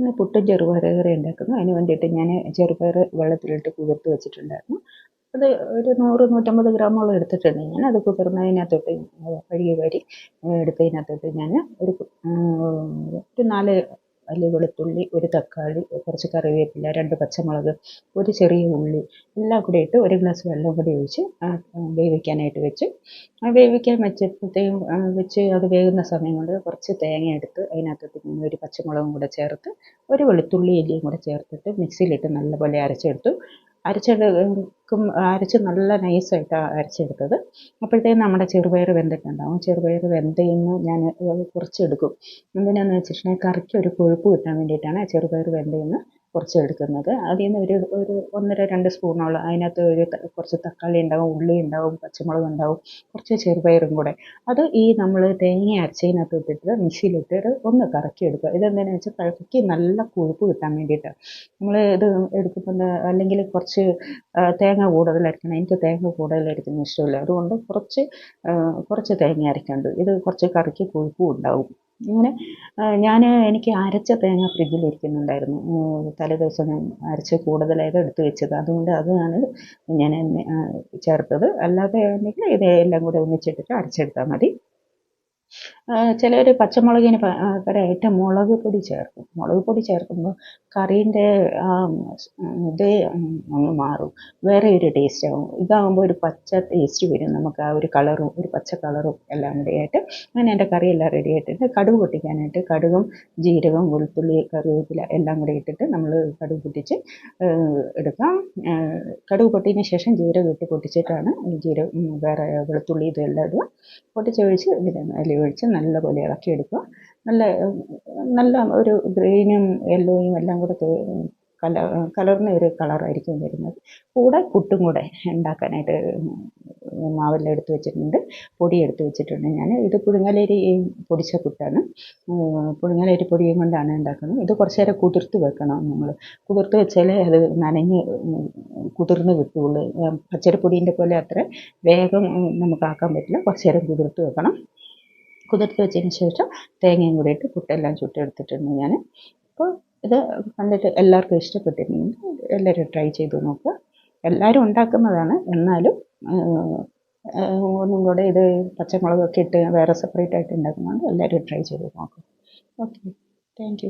ഇന്ന് പുട്ടും ചെറുപയർ കറി ഉണ്ടാക്കുന്നു. അതിന് വേണ്ടിയിട്ട് ഞാൻ ചെറുപയർ വെള്ളത്തിലിട്ട് കുതിർത്ത് വെച്ചിട്ടുണ്ടായിരുന്നു. അത് ഒരു നൂറ് നൂറ്റമ്പത് ഗ്രാമോളം എടുത്തിട്ടുണ്ട് ഞാൻ. അത് കുതിർന്നതിനകത്തോട്ട് കഴുകി വാരി എടുത്തതിനകത്തോട്ട് ഞാൻ ഒരു ഒരു നാല് അല്ലി വെളുത്തുള്ളി ഒരു തക്കാളി കുറച്ച് കറിവേപ്പില രണ്ട് പച്ചമുളക് ഒരു ചെറിയ ഉള്ളി എല്ലാം കൂടി ഇട്ട് ഒരു ഗ്ലാസ് വെള്ളം കൂടി ഒഴിച്ച് വേവിക്കാനായിട്ട് വെച്ച് വേവിക്കാൻ വെച്ചപ്പോഴത്തേക്കും വെച്ച് അത് വേകുന്ന സമയം കൊണ്ട് കുറച്ച് തേങ്ങ എടുത്ത് അതിനകത്ത് ഒരു പച്ചമുളകും കൂടെ ചേർത്ത് ഒരു വെളുത്തുള്ളി ഇല്ലിയും കൂടെ ചേർത്തിട്ട് മിക്സിയിലിട്ട് നല്ലപോലെ അരച്ചെടുത്തു. അരച്ചെടുക്കും അരച്ച് നല്ല നൈസായിട്ടാണ് അരച്ചെടുത്തത്. അപ്പോഴത്തേക്കും നമ്മുടെ ചെറുപയർ വെന്തിട്ടുണ്ടാവും. ചെറുപയർ വെന്തയിന്ന് ഞാൻ കുറച്ചെടുക്കും. എന്തിനാണെന്ന് വെച്ചിട്ടുണ്ടെങ്കിൽ കറിക്ക് ഒരു കൊഴുപ്പ് കിട്ടാൻ വേണ്ടിയിട്ടാണ് ചെറുപയർ വെന്തയിന്ന് കുറച്ച് എടുക്കുന്നത്. അതിൽ നിന്ന് ഒരു ഒരു ഒന്നര രണ്ട് സ്പൂണോളം അതിനകത്ത് ഒരു കുറച്ച് തക്കാളി ഉണ്ടാവും ഉള്ളി ഉണ്ടാവും പച്ചമുളക് ഉണ്ടാവും കുറച്ച് ചെറുപയറും കൂടെ. അത് ഈ നമ്മൾ തേങ്ങ അരച്ചതിനകത്ത് ഇട്ടിട്ട് മിക്സിയിലിട്ടിട്ട് ഒന്ന് കറക്കി എടുക്കുക. ഇതെന്തിനാണെന്ന് വെച്ചാൽ കറക്കി നല്ല കൊഴുപ്പ് കിട്ടാൻ വേണ്ടിയിട്ട്. നമ്മൾ ഇത് എടുക്കുമ്പോൾ അല്ലെങ്കിൽ കുറച്ച് തേങ്ങ കൂടുതലരക്കണം എനിക്ക് തേങ്ങ കൂടുതലരക്കുന്നത് ഇഷ്ടമില്ല. അതുകൊണ്ട് കുറച്ച് കുറച്ച് തേങ്ങ അരക്കേണ്ടത് ഇത് കുറച്ച് കറിക്ക് കൊഴുപ്പും ഉണ്ടാവും. ഇങ്ങനെ ഞാൻ എനിക്ക് അരച്ച തേങ്ങ ഫ്രിഡ്ജിൽ ഇരിക്കുന്നുണ്ടായിരുന്നു. ഞാൻ അരച്ച് കൂടുതലായത് എടുത്ത് വെച്ചത്. അതുകൊണ്ട് അതാണ് ഞാൻ ചേർത്തത്. അല്ലാതെ ആണെങ്കിൽ ഇതെല്ലാം കൂടെ ഒന്നിച്ചിട്ടിട്ട് അരച്ചെടുത്താൽ മതി. ചിലർ പച്ചമുളകിന് പകരമായിട്ട് മുളക് പൊടി ചേർക്കും. മുളക് പൊടി ചേർക്കുമ്പോൾ കറീന്റെ ഇത് അങ്ങ് മാറും. വേറെ ഒരു ടേസ്റ്റ് ആവും. ഇതാകുമ്പോൾ ഒരു പച്ച ടേസ്റ്റ് വരും. നമുക്ക് ആ ഒരു കളറും ഒരു പച്ച കളറും എല്ലാം കൂടി ആയിട്ട് അങ്ങനെ എന്റെ കറി എല്ലാം റെഡി ആയിട്ടുണ്ട്. കടുക് പൊട്ടിക്കാനായിട്ട് കടുകും ജീരകം വെളുത്തുള്ളി കറിവേപ്പില എല്ലാം കൂടി ഇട്ടിട്ട് നമ്മൾ കടുക് പൊട്ടിച്ച് എടുക്കാം. കടുക് പൊട്ടിയതിന് ശേഷം ജീരകം ഇട്ട് പൊട്ടിച്ചിട്ടാണ് ജീരകം വേറെ വെളുത്തുള്ളി ഇതെല്ലാം ഇടുക. പൊട്ടിച്ചൊഴിച്ച് ഇതിൽ ഒഴിച്ച് നല്ലപോലെ ഇളക്കിയെടുക്കുക നല്ല നല്ല ഒരു ഗ്രീനും യെല്ലോയും എല്ലാം കൂടെ കല കലർന്ന ഒരു കളറായിരിക്കും വരുന്നത്. കൂടെ പുട്ടും കൂടെ ഉണ്ടാക്കാനായിട്ട് മാവെല്ലാം എടുത്ത് വെച്ചിട്ടുണ്ട്. പൊടി എടുത്ത് വെച്ചിട്ടുണ്ട് ഞാൻ. ഇത് പുഴുങ്ങലേരി പൊടിച്ച പുട്ടാണ്. പുഴുങ്ങലേരി പൊടിയും കൊണ്ടാണ് ഉണ്ടാക്കുന്നത്. ഇത് കുറച്ച് നേരം കുതിർത്ത് വെക്കണം നമ്മൾ. കുതിർത്ത് വെച്ചാലേ അത് നനഞ്ഞ് കുതിർന്ന് കിട്ടുകയുള്ളൂ. പച്ചരിപ്പൊടീന്റെ പോലെ അത്ര വേഗം നമുക്ക് ആക്കാൻ പറ്റില്ല. കുറച്ച് നേരം കുതിർത്ത് വെക്കണം. കുതിർത്ത് വെച്ചതിന് ശേഷം തേങ്ങയും കൂടി ഇട്ട് പുട്ടെല്ലാം ചുട്ടെടുത്തിട്ടുണ്ട് ഞാൻ അപ്പോൾ ഇത് കണ്ടിട്ട് എല്ലാവർക്കും ഇഷ്ടപ്പെട്ടിരുന്നു എല്ലാവരും ട്രൈ ചെയ്ത് നോക്കുക. എല്ലാവരും ഉണ്ടാക്കുന്നതാണ്. എന്നാലും ഒന്നും കൂടെ ഇത് പച്ചമുളകൊക്കെ ഇട്ട് വേറെ സെപ്പറേറ്റ് ആയിട്ട് ഉണ്ടാക്കുന്നതുകൊണ്ട് എല്ലാവരും ട്രൈ ചെയ്ത് നോക്കുക. Okay thank